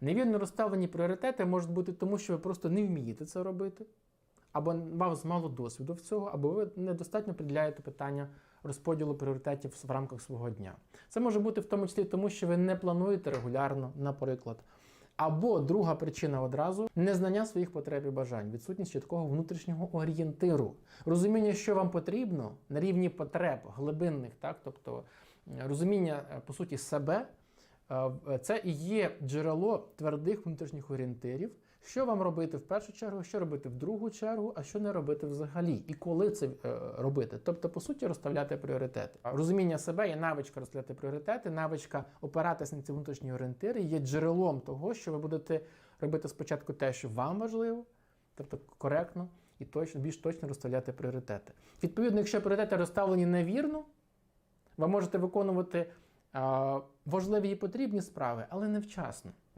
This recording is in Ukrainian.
Невірно розставлені пріоритети можуть бути тому, що ви просто не вмієте це робити, або у вас мало досвіду в цього, або ви недостатньо приділяєте питання розподілу пріоритетів в рамках свого дня. Це може бути в тому числі тому, що ви не плануєте регулярно, наприклад. Або друга причина одразу незнання своїх потреб і бажань, відсутність чіткого внутрішнього орієнтиру, розуміння, що вам потрібно на рівні потреб глибинних, так, тобто розуміння е, по суті себе. Е, Це і є джерело твердих внутрішніх орієнтирів, що вам робити в першу чергу, що робити в другу чергу, а що не робити взагалі, і коли це е, робити. Тобто, по суті, розставляти пріоритети. Розуміння себе є навичка розставляти пріоритети, навичка опиратися на ці внутрішні орієнтири є джерелом того, що ви будете робити спочатку те, що вам важливо, тобто коректно і точно, більш точно розставляти пріоритети. Відповідно, якщо пріоритети розставлені невірно, ви можете виконувати важливі і потрібні справи, але невчасно.